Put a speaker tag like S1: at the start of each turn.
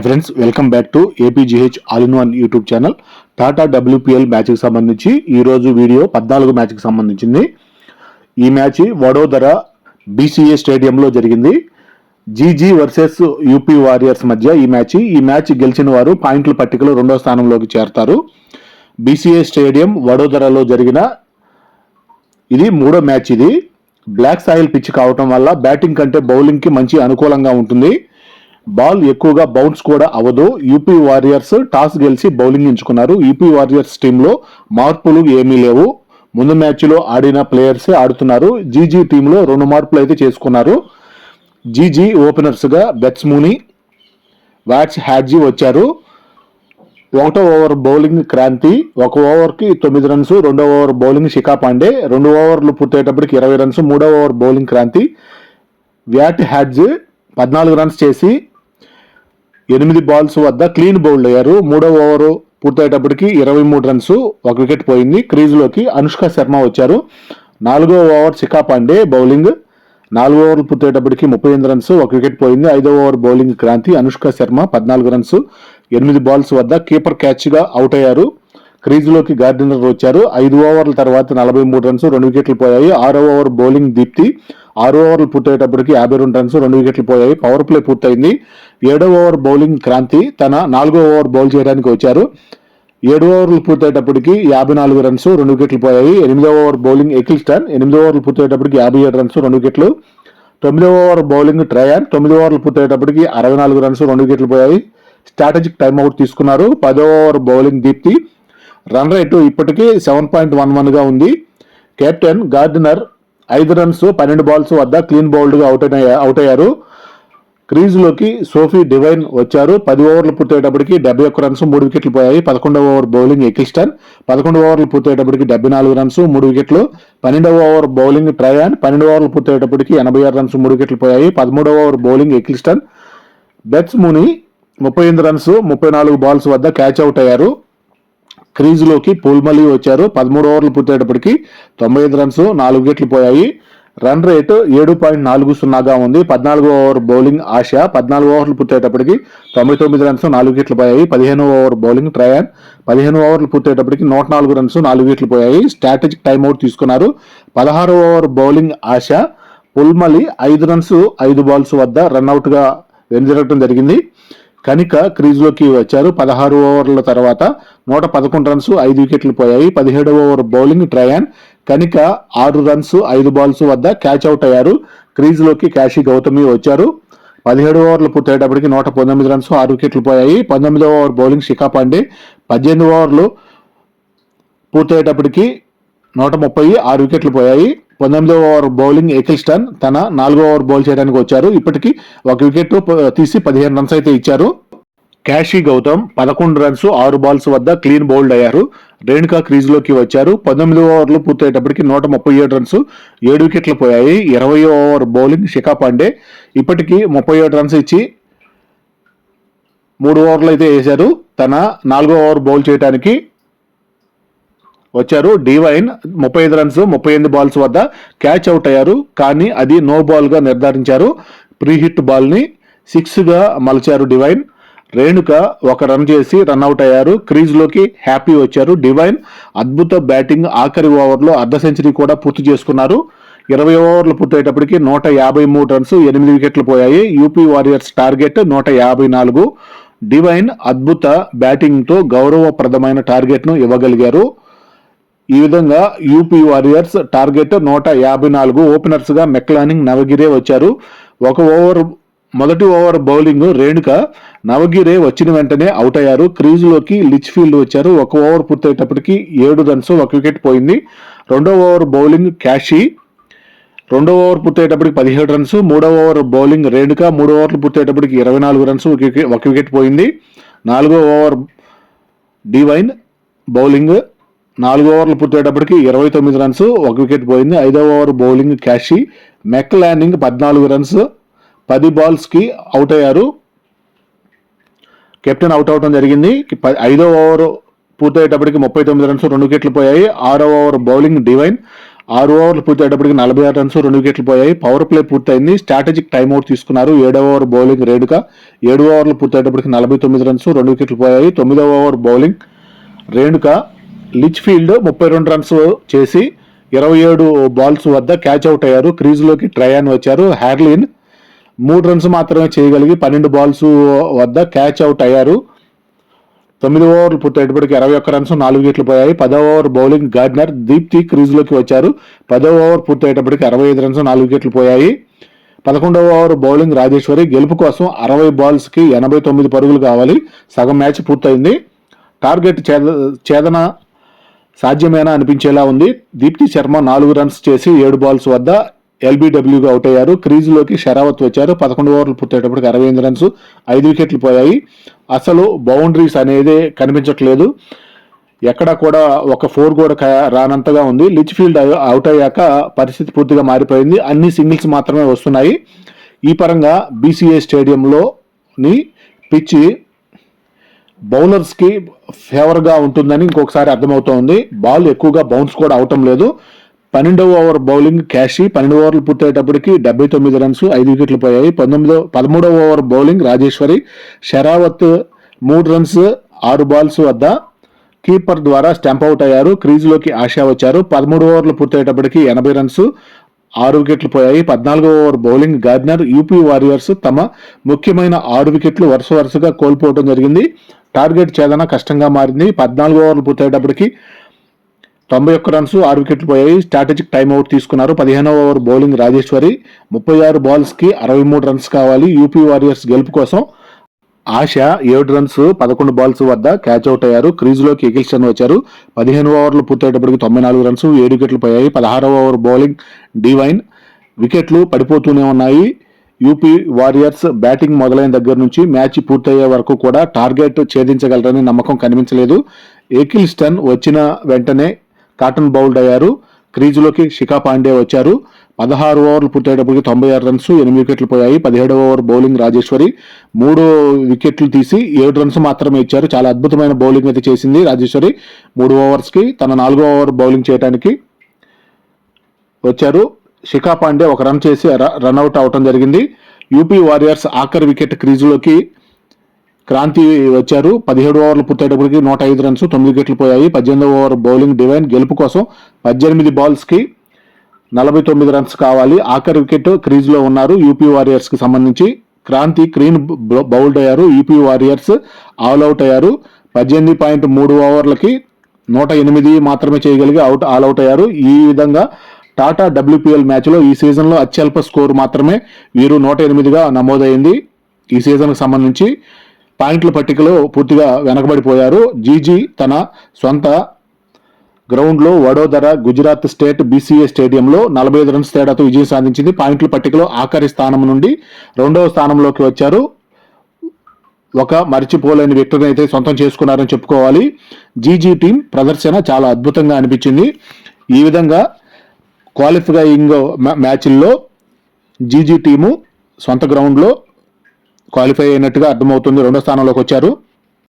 S1: Hi friends welcome back to APGH all in one YouTube channel Tata WPL మ్యాచ్కి సంబంధించి ఈరోజు video పద్నాలుగు మ్యాచ్కి సంబంధించింది. ఈ మ్యాచ్ వడోదర బీసీఏ స్టేడియంలో జరిగింది. జీజీ వర్సెస్ యూపీ వారియర్స్ మధ్య ఈ మ్యాచ్ ఈ మ్యాచ్ గెలిచిన వారు పాయింట్ల పట్టికలో రెండో స్థానంలోకి చేరతారు. బీసీఏ స్టేడియం వడోదరలో జరిగిన ఇది మూడో మ్యాచ్ ఇది. బ్లాక్ సాయిల్ పిచ్ కావటం వల్ల బ్యాటింగ్ కంటే బౌలింగ్కి మంచి అనుకూలంగా ఉంటుంది. బాల్ ఎక్కువగా బౌన్స్ కూడా అవ్వదు. యూపీ వారియర్స్ టాస్ గెలిచి బౌలింగ్ ఎంచుకున్నారు. యూపీ వారియర్స్ టీంలో మార్పులు ఏమీ లేవు. ముందు మ్యాచ్లో ఆడిన ప్లేయర్సే ఆడుతున్నారు. జీజీ టీంలో రెండు మార్పులు అయితే చేసుకున్నారు. జీజీ ఓపెనర్స్గా బెట్స్మూని వాట్స్ హ్యాడ్జీ వచ్చారు. ఒకటో ఓవర్ బౌలింగ్ క్రాంతి. ఒక ఓవర్కి తొమ్మిది రన్స్ రెండో ఓవర్ బౌలింగ్ శిఖా పాండే. రెండు ఓవర్లు పూర్తయ్యేటప్పటికి ఇరవై రన్స్ మూడో over bowling Kranti. Wyatt Hodge పద్నాలుగు రన్స్ చేసి ఎనిమిది బాల్స్ వద్ద క్లీన్ బౌల్డ్ అయ్యారు. మూడో ఓవర్ పూర్తయ్యేటప్పటికి ఇరవై మూడు రన్స్ ఒక వికెట్ పోయింది. క్రీజ్లోకి అనుష్క శర్మ వచ్చారు. నాలుగో ఓవర్ శిఖా పాండే బౌలింగ్ నాలుగో ఓవర్లు పూర్తయ్యేటప్పటికి ముప్పై ఎనిమిది రన్స్ ఒక వికెట్ పోయింది. ఐదో ఓవర్ బౌలింగ్ క్రాంతి అనుష్క శర్మ పద్నాలుగు రన్స్ ఎనిమిది బాల్స్ వద్ద కీపర్ క్యాచ్గా అవుట్ అయ్యారు. క్రీజ్లోకి గార్డినర్ వచ్చారు. ఐదు ఓవర్ల తర్వాత నలభై మూడు రన్స్ రెండు వికెట్లు పోయాయి. ఆరో ఓవర్ బౌలింగ్ దీప్తి ఆరు ఓవర్లు పూర్తయ్యేటప్పటికి యాభై రెండు రన్స్ రెండు వికెట్లు పోయాయి. పవర్ ప్లే పూర్తయింది. ఏడో ఓవర్ బౌలింగ్ క్రాంతి. తన నాలుగో ఓవర్ బౌల్ చేయడానికి వచ్చారు. ఏడు ఓవర్లు పూర్తయ్యేటప్పటికి యాభై నాలుగు రన్స్ రెండు వికెట్లు పోయాయి. ఎనిమిదో ఓవర్ బౌలింగ్ ఎకిల్స్టన్. ఎనిమిదో ఓవర్లు పూర్తయ్యేటప్పటికి యాభై ఏడు రన్స్ రెండు వికెట్లు. తొమ్మిదో ఓవర్ బౌలింగ్ ట్రయాన్. తొమ్మిదో ఓవర్లు పూర్తయ్యేటప్పటికి అరవై నాలుగు రన్స్ రెండు వికెట్లు పోయాయి. స్ట్రాటజిక్ టైమ్అవుట్ తీసుకున్నారు. పదో over bowling Deepti. Run rate ఇప్పటికీ సెవెన్ పాయింట్ వన్ వన్గా ఉంది. కెప్టెన్ గార్డినర్ ఐదు రన్స్ పన్నెండు బాల్స్ వద్ద క్లీన్ బౌల్డ్గా అవుట్ అవుట్ అయ్యారు. క్రీజ్లోకి సోఫీ డివైన్ వచ్చారు. పది ఓవర్లు పూర్తయ్యేటప్పటికి డెబ్బై ఒక్క రన్స్ మూడు వికెట్లు పోయాయి. పదకొండవ ఓవర్ బౌలింగ్ ఎకిల్స్టన్ పదకొండు ఓవర్లు పూర్తయ్యేటప్పటికి డెబ్బై నాలుగు రన్స్ మూడు వికెట్లు పన్నెండవ ఓవర్ బౌలింగ్ ట్రయాన్ పన్నెండు ఓవర్లు పూర్తయ్యేటప్పటికి ఎనభై ఆరు రన్స్ మూడు వికెట్లు పోయాయి. పదమూడవ ఓవర్ బౌలింగ్ ఎకిల్స్టన్ బెట్స్ ముని ముప్పై ఎనిమిది రన్స్ ముప్పై నాలుగు బాల్స్ వద్ద క్యాచ్ అవుట్ అయ్యారు. క్రీజ్లోకి పూల్మలి వచ్చారు. పదమూడు ఓవర్లు పూర్తయ్యేటప్పటికి తొంభై ఐదు రన్స్ నాలుగు వికెట్లు పోయాయి. రన్ రేటు ఏడు పాయింట్ నాలుగు సున్నాగా ఉంది. పద్నాలుగు ఓవర్ బౌలింగ్ ఆశ. పద్నాలుగు ఓవర్లు పూర్తయ్యేటప్పటికి తొంభై తొమ్మిది రన్స్ నాలుగు వికెట్లు పోయాయి. పదిహేను ఓవర్ బౌలింగ్ ట్రయాన్ పదిహేను ఓవర్లు పూర్తయ్యేటప్పటికి నూట నాలుగు రన్స్ నాలుగు వికెట్లు పోయాయి. స్ట్రాటజిక్ టైమ్అవుట్ తీసుకున్నారు. పదహారు ఓవర్ బౌలింగ్ ఆశ. పుల్మలి ఐదు రన్స్ ఐదు బాల్స్ వద్ద రన్అట్గా వెనుదిరగడం జరిగింది. కనుక క్రీజ్లోకి వచ్చారు. పదహారు ఓవర్ల తర్వాత నూట పదకొండు రన్స్ ఐదు వికెట్లు పోయాయి. పదిహేడవ ఓవర్ బౌలింగ్ ట్రయాన్. కనుక ఆరు రన్స్ ఐదు బాల్స్ వద్ద క్యాచ్ అవుట్ అయ్యారు. క్రీజ్లోకి కాశీ గౌతమి వచ్చారు. పదిహేడు ఓవర్లు పూర్తయ్యేటప్పటికి నూట పంతొమ్మిది రన్స్ ఆరు వికెట్లు పోయాయి. పంతొమ్మిదవ ఓవర్ బౌలింగ్ శిఖా పాండే. పద్దెనిమిది ఓవర్లు పూర్తయ్యేటప్పటికి నూట ముప్పై ఆరు వికెట్లు పోయాయి. పంతొమ్మిదవ ఓవర్ బౌలింగ్ ఎకిల్స్టన్ తన నాలుగో ఓవర్ బౌల్ చేయడానికి వచ్చారు. ఇప్పటికీ ఒక వికెట్ తీసి పదిహేను రన్స్ అయితే ఇచ్చారు. క్యాషీ గౌతమ్ పదకొండు రన్స్ ఆరు బాల్స్ వద్ద క్లీన్ బౌల్డ్ అయ్యారు. రేణుకా క్రీజ్లోకి వచ్చారు. పంతొమ్మిది ఓవర్లు పూర్తయ్యేటప్పటికి నూట ముప్పై ఏడు రన్స్ ఏడు వికెట్లు పోయాయి. ఇరవై ఓవర్ బౌలింగ్ శిఖా పాండే ఇప్పటికీ ముప్పై ఏడు రన్స్ ఇచ్చి మూడు ఓవర్లు అయితే వేశారు. తన నాలుగో ఓవర్ బౌల్ చేయడానికి వచ్చారు. డివైన్ ముప్పై ఐదు రన్స్ ముప్పై ఎనిమిది బాల్స్ వద్ద క్యాచ్ అవుట్ అయ్యారు. కానీ అది నో బాల్గా నిర్ధారించారు. ప్రీ హిట్ బాల్ని సిక్స్గా మలిచారు డివైన్ రేణుక ఒక రన్ చేసి రన్అట్ అయ్యారు. క్రీజ్లోకి హ్యాపీ వచ్చారు. డివైన్ అద్భుత బ్యాటింగ్ ఆఖరి ఓవర్లో అర్ధ సెంచరీ కూడా పూర్తి చేసుకున్నారు. ఇరవై ఓవర్లు పూర్తయ్యేటప్పటికి నూట యాభై మూడు రన్స్ ఎనిమిది వికెట్లు పోయాయి. యూపీ వారియర్స్ టార్గెట్ నూట యాభై నాలుగు. డివైన్ అద్భుత బ్యాటింగ్తో గౌరవప్రదమైన టార్గెట్ను ఇవ్వగలిగారు. ఈ విధంగా యూపీ వారియర్స్ టార్గెట్ నూట యాభై నాలుగు ఓపెనర్స్గా మెక్లానింగ్ నవగిరే వచ్చారు. ఒక ఓవర్ మొదటి ఓవర్ బౌలింగ్ రేణుక నవగిరే వచ్చిన వెంటనే అవుట్ అయ్యారు. క్రీజులోకి లిచ్ ఫీల్డ్ వచ్చారు. ఒక ఓవర్ పూర్తయ్యేటప్పటికి ఏడు రన్స్ ఒక వికెట్ పోయింది. రెండో ఓవర్ బౌలింగ్ క్యాషీ. రెండో ఓవర్ పూర్తయ్యేటప్పటికి పదిహేడు రన్స్ మూడో ఓవర్ బౌలింగ్ రేణుక మూడో ఓవర్లు పూర్తయ్యేటప్పటికి ఇరవై నాలుగు రన్స్ ఒక వికెట్ పోయింది. నాలుగో ఓవర్ డివైన్ బౌలింగ్ నాలుగు ఓవర్లు పూర్తయ్యేటప్పటికి ఇరవై తొమ్మిది రన్స్ ఒక వికెట్ పోయింది. ఐదో ఓవర్ బౌలింగ్ క్యాషీ. మెక్ ల్యాండింగ్ పద్నాలుగు రన్స్. పది బాల్స్కి అవుట్ అయ్యారు. కెప్టెన్ అవుట్ అవడం జరిగింది. ఐదో ఓవర్ పూర్తయ్యేటప్పటికి ముప్పై తొమ్మిది రన్స్ రెండు వికెట్లు పోయాయి. ఆరో ఓవర్ బౌలింగ్ డివైన్. ఆరు ఓవర్లు పూర్తయ్యేటప్పటికి నలభై ఆరు రన్స్ రెండు వికెట్లు పోయాయి. పవర్ ప్లే పూర్తయింది. స్ట్రాటజిక్ టైమ్అవుట్ తీసుకున్నారు. ఏడో ఓవర్ బౌలింగ్ రేణుక. ఏడు ఓవర్లు పూర్తయ్యేటప్పటికి నలభై తొమ్మిది రన్స్ రెండు వికెట్లు పోయాయి. తొమ్మిదవ over bowling Renuka. Litchfield ముప్పై రెండు రన్స్ చేసి ఇరవై ఏడు బాల్స్ వద్ద క్యాచ్ అవుట్ అయ్యారు. క్రీజ్లోకి ట్రయాన్ వచ్చారు. హ్యార్లిన్ మూడు రన్స్ మాత్రమే చేయగలిగి పన్నెండు బాల్స్ వద్ద క్యాచ్ అవుట్ అయ్యారు. తొమ్మిది ఓవర్లు పూర్తయ్యేటప్పటికి ఇరవై ఒక్క రన్స్ నాలుగు వికెట్లు పోయాయి. పదో ఓవర్ బౌలింగ్ గార్డ్నర్ దీప్తి క్రీజ్లోకి వచ్చారు. పదో ఓవర్ పూర్తయ్యేటప్పటికి అరవై ఐదు రన్స్ నాలుగు వికెట్లు పోయాయి. పదకొండవ ఓవర్ బౌలింగ్ రాజేశ్వరి గెలుపు కోసం అరవై బాల్స్కి ఎనభై తొమ్మిది పరుగులు కావాలి. సగం మ్యాచ్ పూర్తయింది. టార్గెట్ చేద చేదన సాధ్యమేనా అనిపించేలా ఉంది. దీప్తి శర్మ నాలుగు రన్స్ చేసి ఏడు బాల్స్ వద్ద ఎల్బీడబ్ల్యూగా అవుట్ అయ్యారు. క్రీజులోకి షరావత్ వచ్చారు. పదకొండు ఓవర్లు పూర్తయ్యేటప్పటికి అరవై ఎనిమిది రన్స్ ఐదు వికెట్లు పోయాయి. అసలు బౌండరీస్ అనేది కనిపించట్లేదు. ఎక్కడ కూడా ఒక ఫోర్ కూడా రానంతగా ఉంది. లిచ్ ఫీల్డ్ అవుట్ అయ్యాక పరిస్థితి పూర్తిగా మారిపోయింది. అన్ని సింగిల్స్ మాత్రమే వస్తున్నాయి. ఈ పరంగా బీసీఏ స్టేడియంలోని పిచ్చి బౌలర్స్కి ఫేవర్గా ఉంటుందని ఇంకొకసారి అర్థమవుతోంది. బాల్ ఎక్కువగా బౌన్స్ కూడా అవటం లేదు. పన్నెండవ ఓవర్ బౌలింగ్ క్యాషి పన్నెండు ఓవర్లు పూర్తయ్యేటప్పటికి డెబ్బై తొమ్మిది రన్స్ ఐదు వికెట్లు పోయాయి. పంతొమ్మిదో పదమూడవ ఓవర్ బౌలింగ్ రాజేశ్వరి షరావత్ మూడు రన్స్ ఆరు బాల్స్ వద్ద కీపర్ ద్వారా స్టంప్ అవుట్ అయ్యారు. క్రీజ్లోకి ఆశా వచ్చారు. పదమూడు ఓవర్లు పూర్తయ్యేటప్పటికి ఎనభై రన్స్ ఆరు వికెట్లు పోయాయి. పద్నాలుగో over bowling Gardner UP Warriors తమ ముఖ్యమైన ఆరు వికెట్లు వరుస వరుసగా కోల్పోవడం జరిగింది. టార్గెట్ చేదన కష్టంగా మారింది. పద్నాలుగు ఓవర్లు పూర్తయ్యేటప్పటికి తొంభై ఒక్క రన్స్ ఆరు వికెట్లు పోయాయి. స్ట్రాటజిక్ టైమ్అవుట్ తీసుకున్నారు. పదిహేనవ ఓవర్ బౌలింగ్ రాజేశ్వరి. ముప్పై ఆరు బాల్స్కి అరవై మూడు రన్స్ కావాలి యూపీ వారియర్స్ గెలుపు కోసం. ఆశ ఏడు రన్స్ పదకొండు బాల్స్ వద్ద క్యాచ్ అవుట్ అయ్యారు. క్రీజ్లోకి ఎగిల్స్టన్ వచ్చారు. పదిహేను ఓవర్లు పూర్తయ్యేటప్పటికి తొంభై నాలుగు రన్స్ ఏడు వికెట్లు పోయాయి. పదహారవ ఓవర్ బౌలింగ్ డివైన్ వికెట్లు పడిపోతూనే ఉన్నాయి. యూపీ వారియర్స్ బ్యాటింగ్ మొదలైన దగ్గర నుంచి మ్యాచ్ పూర్తయ్యే వరకు కూడా టార్గెట్ ఛేదించగలరని నమ్మకం కనిపించలేదు. ఎకిల్స్టన్ వచ్చిన వెంటనే కాటన్ బౌల్డ్ అయ్యారు. క్రీజులోకి శిఖా పాండే వచ్చారు. పదహారు ఓవర్లు పూర్తయ్యేటప్పటికి తొంభై ఆరు రన్స్ ఎనిమిది వికెట్లు పోయాయి. పదిహేడవ ఓవర్ బౌలింగ్ రాజేశ్వరి. మూడు వికెట్లు తీసి ఏడు రన్స్ మాత్రమే ఇచ్చారు. చాలా అద్భుతమైన బౌలింగ్ అయితే చేసింది రాజేశ్వరి. మూడు ఓవర్స్కి తన నాలుగో ఓవర్ బౌలింగ్ చేయడానికి వచ్చారు. శిఖా పాండే ఒక రన్ చేసి ర- రన్అట్ అవటం జరిగింది. యూపీ వారియర్స్ ఆఖరి వికెట్ క్రీజులోకి క్రాంతి వచ్చారు. పదిహేడు ఓవర్లు పూర్తయ్యేటప్పటికి నూట ఐదు రన్స్ తొమ్మిది వికెట్లు పోయాయి. పద్దెనిమిది ఓవర్ బౌలింగ్ డివైన్ గెలుపు కోసం పద్దెనిమిది బాల్స్కి నలభై తొమ్మిది రన్స్ కావాలి. ఆఖరి వికెట్ క్రీజ్లో ఉన్నారు. యూపీ వారియర్స్కి సంబంధించి క్రాంతి క్రీన్ బౌల్డ్ అయ్యారు. యూపీ వారియర్స్ ఆల్ అవుట్ అయ్యారు. పద్దెనిమిది పాయింట్ మూడు ఓవర్లకి నూట ఎనిమిది మాత్రమే చేయగలిగి అవుట్ ఆల్ అవుట్ అయ్యారు. ఈ విధంగా టాటా డబ్ల్యూపీఎల్ మ్యాచ్లో ఈ సీజన్లో అత్యల్ప స్కోర్ మాత్రమే వీరు నూట ఎనిమిదిగా నమోదైంది. ఈ సీజన్కి సంబంధించి పాయింట్ల పట్టికలో పూర్తిగా వెనకబడిపోయారు. జీజీ తన సొంత గ్రౌండ్లో వడోదర గుజరాత్ స్టేట్ బీసీఏ స్టేడియంలో నలభై ఐదు రన్స్ తేడాతో విజయం సాధించింది. పాయింట్ల పట్టికలో ఆఖరి స్థానం నుండి రెండవ స్థానంలోకి వచ్చారు. ఒక మర్చిపోలేని వ్యక్తిని అయితే సొంతం చేసుకున్నారని చెప్పుకోవాలి. జీజీ టీం ప్రదర్శన చాలా అద్భుతంగా అనిపించింది. ఈ విధంగా క్వాలిఫైయింగ్ మ్యా- మ్యాచ్ల్లో జీజీ టీము సొంత గ్రౌండ్లో క్వాలిఫై అయినట్టుగా అర్థమవుతుంది. రెండో స్థానంలోకి వచ్చారు.